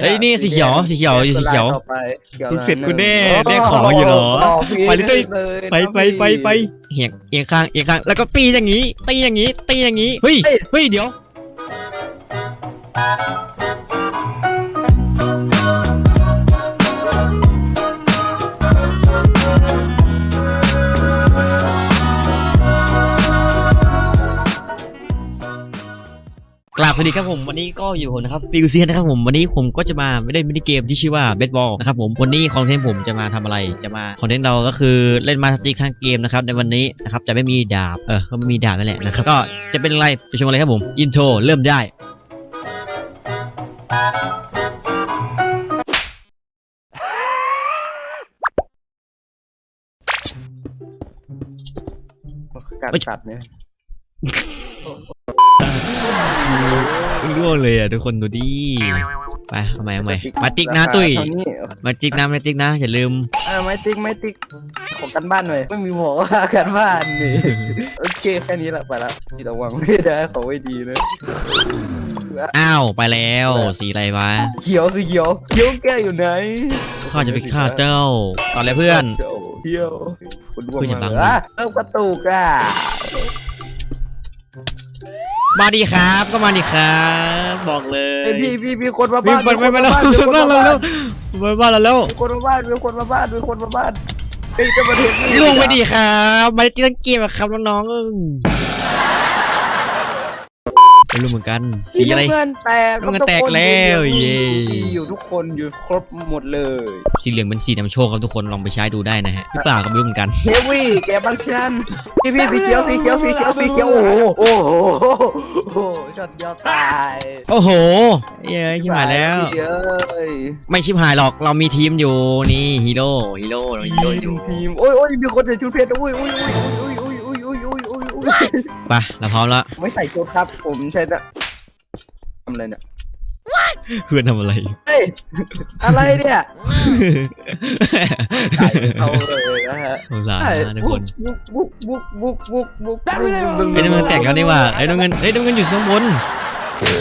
เฮ้ยนี่สีเขียวสีเขียวสีเขียวต่อไปขียวมึงเสร็จกูแน่โได้ของอยู่เหรอพี่ไปเลยเลย ไปไปไปไปเหียงเอียงข้างเอียงข้างแล้วก็ตีอย่างนี้ตีอย่างนี้ตีอย่างนี้เฮ้ยเฮ้ยเดี๋ยว กราบสวัสดีครับผมวันนี้ก็อยู่นะครับฟิลเซียนนะครับผมวันนี้ผมก็จะมาไม่ได้มินิเกมที่ชื่อว่าเบสบอลนะครับผมวันนี้คอนเทนต์ผมจะมาทำอะไรจะมาคอนเทนต์เราก็คือเล่นมาสติกข้างเกมนะครับในวันนี้นะครับจะไม่มีดาบเออก็ไม่มีดาบนั่นแหละนะครับก็จะเป็นอะไรไปชมอะไรครับผมอินโทรเริ่มได้กัดกัดเนี่ย ร่วงเลยอะทุกคนดูดิไปเอาใหม่เอาใหม่มาติ๊กนะตุ้ยเท่านี้มาติ๊กนะมาติ๊กนะอย่าลืม เออไม่ติ๊กไม่ติ๊กของกันบ้านหน่อยไม่มีหมอว่ากันบ้านนี่ โอเคแค่นี้แหละไปละที่ระวังไม่ได้ของไม่ดีนะอ้าวไปแล้วสีอะไรวะเขียวสีเขียวเขียวแก้อยู่ไหนข้าจะไปฆ่าเจ้าตอนแรกเพื่อนเขียวคุณดวงเพื่อนอย่าบังอะเริ่มกระตุกอะ มาดีครับ ก็มาดีครับ บอกเลยเฮ้ยพี่พี่พี่คนมาวิ่บ้างนไปไปไปแล้วมีคนบ้านมาเราบ้านแล้วไปบ้านเราแล้วมีคนมาบ้านมีคนมาบ้านมีคนมาบ้านเฮ้ยจะมาเห็นนี่ล่วงไปดีครับมาที่เล่นเกมอะครับน้องๆ ไม่รู้เหมือนกัน สีอะไร น้ำเงินแตกน้ำเงินแตกแล้วเย้ อยู่ทุกคนอยู่ครบหมดเลยสีเหลืองเป็นสีนำโชคครับทุกคนลองไปใช้ดูได้นะฮะพี่ปล่าก็ไม่รู้เหมือนกัน เฮฟวีแกบังชันพี่พี่สีเขียวสีเขียวสีเขียวสีเขียวโอ้โหโอ้โหโอ้โหช็อตเดตายโอ้โห เย้ชิบหายแล้วไม่ชิบหายหรอกเรามีทีมอยู่นี่ฮีโร่ฮีโร่เราฮีโร่อยู่ทีมโอ้ยโอ้ยมีคนใส่ชุดเพชรโอ้ยโอ้ยโอ้ยโอ้ย ไปเราพร้อมแล้วไม่ใส่ชุดครับ ผมใช้แต่ทำอะไรเนี่ยเพื่อนทำอะไร เฮ้ยอะไรเนี่ยใส่เอาเลยนะฮะสงสารนะทุกคนบุกบุกบุกบุกบุกบุกไอ้น้ำเงินแตกแล้วนี่หว่าไอ้น้ำเงินไอ้น้ำเงินอยู่ข้างบน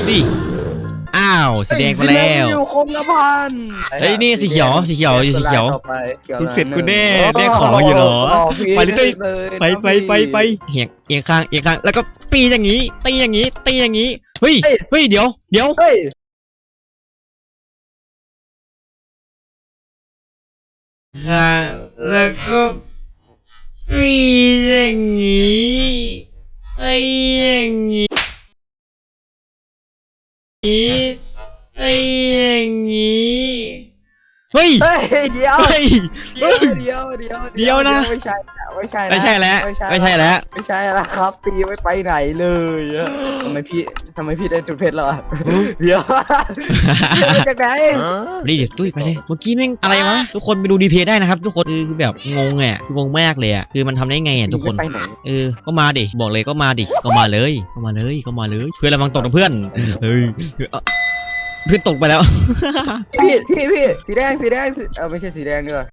ดิอ้าวสีแดงไปแล้ว อยู่คมละพันเฮ้ยนี่สีเขียวสีเขียวสีเขียวต่อไปขียวมึงเสร็จกูแน่ได้ของอยู่เหรอ ไปเลยไปไปไปไปเหียงเอียงข้างเอียงข้างแล้วก็ตีอย่างนี้ตีอย่างนี้ตีอย่างนี้เฮ้ยเฮ้ยเดี๋ยวเดี๋ยว เฮ้ยข้างแล้วก็ตีอย่างนี้ตีอย่างนี้ ตีอย่างนี้เฮ้ยเฮ้ยเดี๋ยวเฮ้ย เดี๋ยวเดี๋ยวเดี๋ยวเดี๋ยวนะ ไม่ใช่ไม่ใช่ไม่ใช่แล้วไม่ใช่ไม่ใช่แล้วไม่ใช่แล้วครับตีไม่ไปไหนเลยอะทำไมพี่ทำไมพี่ได้จุดเพชรแล้วอะเดี๋ยวเดี๋ยวมาจากไหนรีเดี๋ยวตุ้ยไปเลยเมื่อกี้แม่งอะไรวะทุกคนไปดูดีเพย์ได้นะครับ ทุกคนคือแบบงงอะคืองงมากเลยอะคือมันทำได้ไงอะทุกคนไม่ไปไหนเออ ก็มาดิ บอกเลยก็มาดิ ก็มาเลย ก็มาเลย ก็มาเลย เพื่อนระวังตกนะเพื่อน เฮ้ยเอ้า เพื่อนตกไปแล้ว พี่พี่พี่สีแดงสีแดงสีเออไม่ใช่สีแดงด้วย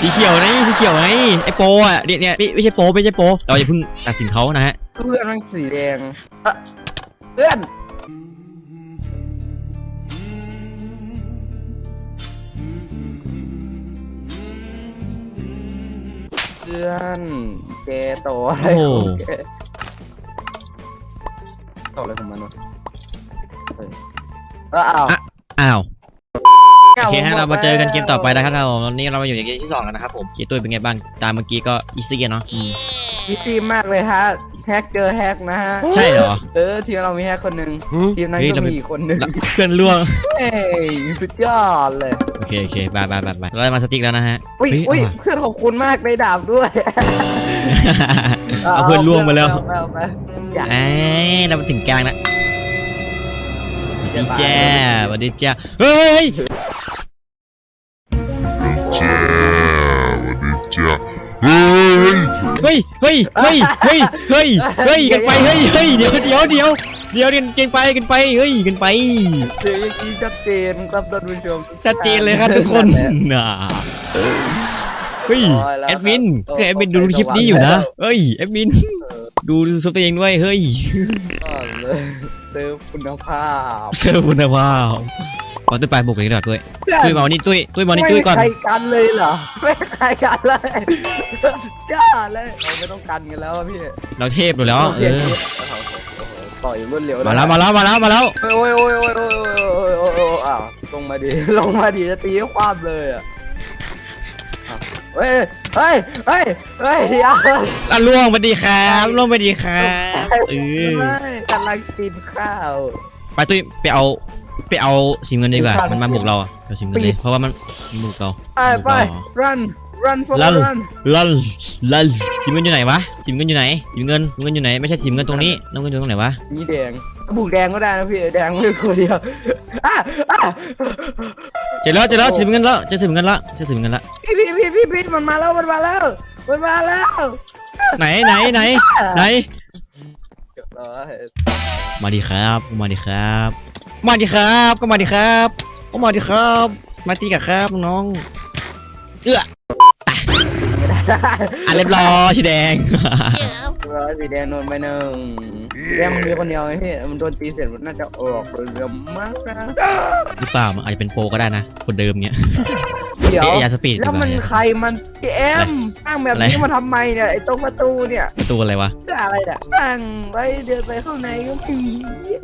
สีเขียวนี่สีเขียวไงไอโปอะเนี่ยเนี่ยไม่ไม่ใช่โปไม่ใช่โปเราอย่าเพิ่งตัดสินเขานะฮะเพื่อนมันสีแดงอะเพื่อน พื่อนแกต่ออะไรของแกต่ออะไรของมันวะเฮ้ยเอ้าวอ้าวโอเคฮะเรามาเจอกันเกมต่อไปนะครับเราวันนี้เรามาอยู่ในเกมที่สองแล้วนะครับผมเกียร์ตุ้ยเป็นไงบ้างตามเมื่อกี้ก็อีซี่เนาะอืมมีซีมากเลยฮะ แฮกเจอแฮกนะฮะใช่เหรอ เออทีมเรามีแฮกคนหนึ่งทีมนั้นเฮ้ยก็เรามี มีอีกคนหนึ่งเพื่อนล่วงเฮ้ยสุดยอดเลยโอเคโอเคบายบายบายบายเราได้มาสติ๊กแล้วนะฮะอุ้ยเฮ้ยอุ้ยเอาว่ะเพื่อนขอบคุณมากได้ดาบด้วยเอาเพื่อนล่วงไปแล้วเอาไปเอาไปอยากเอ้ยเรามาถึงกลางนะสวัสดีจ้าสวัสดีจ้าเฮ้ย ยเฮ้ยเฮ้ยเฮ้ยเฮ้ยเฮ้ยกันไปเฮ้ยเฮ้ยเดี๋ยวเดี๋ยวเดี๋ยวเดี๋ยวกันกันไปกันไปเฮ้ยกันไปเสียงอย่างนี้ชัดเจนครับท่านผู้ชมชัดเจนเลยครับทุกคนน่ะเฮ้ยร้อยแล้วแอดมินครับคือแอดมินดูโอ้คลิปนี้อยู่นะแล้วเฮ้ยแอดมินเออดูซุปตัวเองด้วยเฮ้ยก็เลยเติมคุณภาพเซอร์คุณภาพ เอาตุ้ยไปบุกองดีกว่าตุ้ยตุ้ยบอลนี่ตุ้ยตุ้ยมาวันนี้ตุ้ยก่อนไม่ใครกันเลยเหรอไม่ใครกันเลยกล้าเลยเราไม่ต้องกันกันแล้วพี่เราเทพอยู่แล้วเออต่อยรวดเร็มาแล้วมาแล้วมาแล้วมาแล้วโอ้ยโอ้ยโอ้ยโอ้ยโอ้ยโอ้ยโอ้ยอ้าวลงมาดีลงมาดีจะตีความเลยอะเฮ้ยเฮ้ยเฮ้ยเฮ้ยอย่าอะล่วงไปดีครับล่วงไปดีครับเออกำลังกินข้าวไปตุ้ยไปเอา ไปเอาสีเงินดีกว่า มันมาบุกเราอะเอาสีเงินเลยเพราะว่ามันมันบุกเรา ไปไป run run for ลั่น run ลันลันสีเงินอยู่ไหนวะสีเงินอยู่ไหนสีเงินสีเงินอยู่ไหน ไม่ใช่สีเงินตรงนี้น้ำเงินอยู่ตรงไหนวะ นี่แดงบุกแดงก็ได้นะพี่แดงไม่คนเดียวอะอะเจอแล้วเจอแล้วสีเงินแล้วเจอสีเงินแล้วเจอสีเงินแล้ว พี่พี่พี่พี่พี่มันมาแล้วมันมาแล้วมันมาแล้วไหนไหนไหนไหนเรียบร้อยมาดีครับ มาดีครับ มาดิครับ ก็มาดิครับก็มาดิครับ มาตีกับครับน้อง เอื้ออะเรียบร้อยสีแดงเรียบร้อยสีแดงโดนไปหนึ่ง แดงมันมีคนเดียวไงพี่มันโดนตีเสร็จมันน่าจะออกเร็วมากนะหรือเปล่ามันอาจจะเป็นโปรก็ได้นะ คนเดิมเงี้ย เดี๋ยวเอ๊ะอย่าสปีดดีแล้วกว่ามันอย่าใครมันพี่เอ็มตั้งแบบอะไรนี้มาทำไมเนี่ยไอ้ตรงประตูเนี่ยประตูอะไรวะ เพื่ออะไรเนี่ยตั้งไว้เดินไปข้างในก็ไม่มี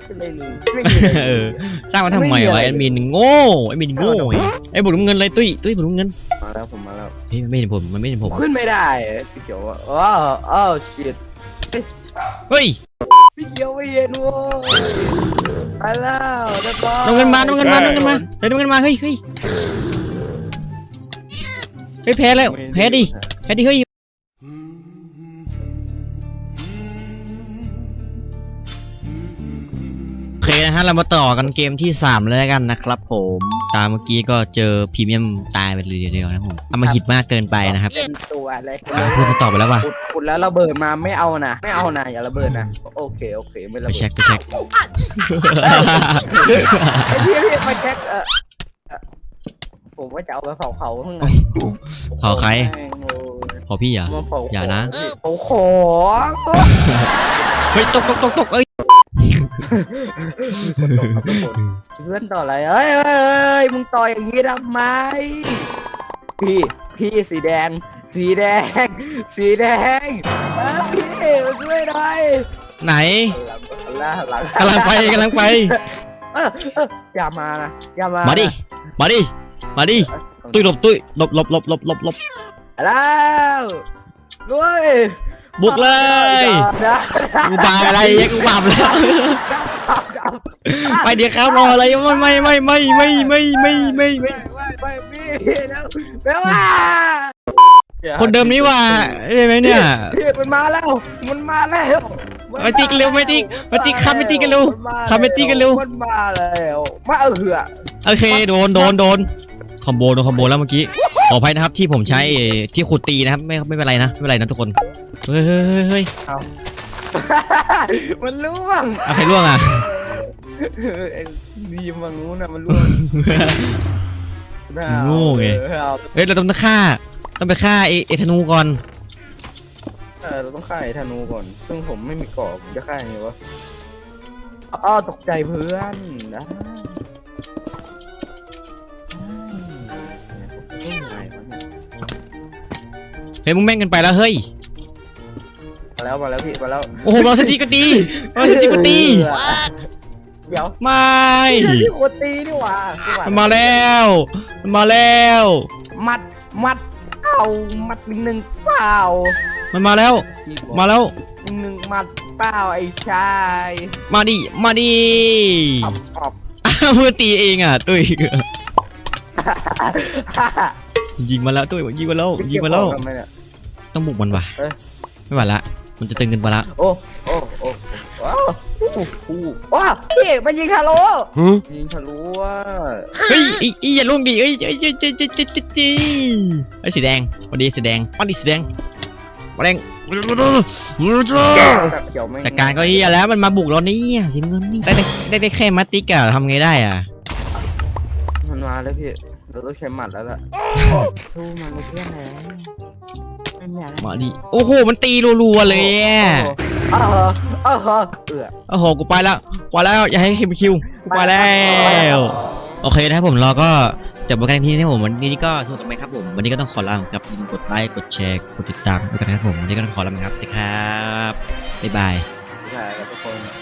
อะไรเลยไม่มีอะไรเออสร้างมาทำไมวะแอดมินโง่แอดมินโง่ไอ้ไอ้บุกน้ำเงินเลยตุ้ยตุ้ยบุกน้ำเงินมาแล้วผมมาแล้วเฮ้ยมันไม่เห็นผมมันไม่เห็นผมขึ้นไม่ได้พี่เขียวอะอ้าวอ้าวชิตเฮ้ย พี่เขียวไม่เห็นโว้ยไปแล้วเรียบร้อยน้ำเงินมาน้ำเงินมาน้ำเงินมาเฮ้ยน้ำเงินมาเฮ้ยเฮ้ยเฮ้ยแพ้แล้วแพ้ดิแพ้ดิเฮ้ยโนะฮะ เรามาต่อกันเกมที่ 3 เลยแล้วกันนะครับผม ตามเมื่อกี้ก็เจอพรีเมียมตายไปเลยเดียวนะครับผมเอามาหิดมากเกินไปนะครับเป็นตัวอะไรอ่าเพื่อนมันตอบไปแล้วว่ะขุดขุดแล้วระเบิดมาไม่เอานะไม่เอานะอย่าระเบิดนะโอเคโอเคไม่ระไปเบิดเช็คไปเช็คไอ้พี่พี่มาเช็คเออเอ่อผมว่าจะเอาไปเผาเขาข้างในเผาใคร แม่งโอ้ยพอพี่อย่ามาเผาอย่านะ เผาขอเฮ้ยตกตกตกตกเอ้ย เพื่อนต่ออะไรเอ้ยเอ้ยเอ้ยมึงต่ออย่างนี้ทำไม พี่ พี่สีแดง สีแดง สีแดงเอ้ยพี่มาช่วยหน่อยไหนหลังหลังกำลังไปกำลังไป เออเอออย่ามานะอย่ามามามาดิ มาดิ มาดิ ตุ้ยหลบตุ้ยหลบหลบหลบหลบหลบหลบแล้วด้วย บุกเลยอย่านะกูบาอะไรยังกูบาปแล้วไปเดี๋ยวครับรออะไรไม่ไม่ไม่ไม่ไม่ไม่ไม่ไม่ไม่ไม่ไม่พี่แล้วแล้วว่าคนเดิมนี้ว่าใช่ไหมเนี่ยพี่มันมาแล้วมันมาแล้วมาติ๊กเร็วมาติ๊กมาติ๊กขับมาติ๊กกันเร็วขับมาติ๊กกันเร็วมันมาแล้วมาเออเหือโอเคโดนโดนโดนคอมโบโดนคอมโบแล้วเมื่อกี้ข ออภัยนะครับที่ผมใช้เอ่อที่ขุดตีนะครับไม่ไม่เป็นไรนะไม่เป็นไรนะทุกคนเฮ้ยเฮ้ยเฮ้ยเฮ้ยมันล่วงเอาใครล่วงอะไอ้ดีมังนู้นน่ะมันล่วงโง่ไงเอาเฮ้ยเราต้องฆ่า ต้องไปฆ่าเอเอธนูก่อนเออเราต้องฆ่าไอ้ธนูก่อน ซึ่งผมไม่มีกรอบผมจะฆ่ายังไงวะอ้าวตกใจเพื่อนนะ เฮ้ยมึงแม่งกันไปแล้วเฮ้ย มาแล้วมาแล้วพี่มาแล้วโอ้โหเราสติกตีเราสติกตีเดี๋ยวไม่นี่ที่คนตีนี่หว่ามันมาแล้วมันมาแล้ว มัดมัดเอามัดหนึ่งหนึ่งเปล่า มันมาแล้วนี่บอกมาแล้วหนึ่งหนึ่งมัดเปล่าไอ้ชาย มาดิมาดิออบออบอ้าวมือตีเองอะตุ้ย ยิงมาแล้วตัวยิงมาแล้วยิงมาแล้วต้องบุกมันวะไม่ไหวละ มันจะตึงเงินไปละโอโอโอ้ว้าวว้าพี่มันยิงทะลุยิงทะลุว่าเฮ้ยอีอย่าล่วงดิเอ้ยเอ้ยเอ้ยเอ้ยเอ้ยเอ้ยเอ้ยไอ้สีแดงวันดีสีแดงวันดีสีแดงวันแดงจัดการก็เฮียแล้วมันมาบุกเราเนี่ยสิมึงนี่ได้ได้ได้แค่มัดติกอะทำไงได้อะมันมาแล้วพี่ เราต้องใช้หมัดแล้วล่ะสู้มันไม่เพื่อนแล้วไม่อยากมาดิ โอ้โห มันตีรัวๆเลยอะอ้าวอ้าวเออโอ้โห กูไปแล้วไปแล้ว อย่าให้คิวคิวกูไปแล้ว โอเคนะครับผมเราก็จบกันที่นี่ผมวันนี้ก็สนุกกันไหมครับผม วันนี้ก็ต้องขอลาครับอย่าลืมกดไลค์ กดแชร์ กดติดตามด้วยกันนะครับผม วันนี้ก็ต้องขอลาไปครับสวัสดีครับ บ๊ายบาย ใช่ครับทุกคน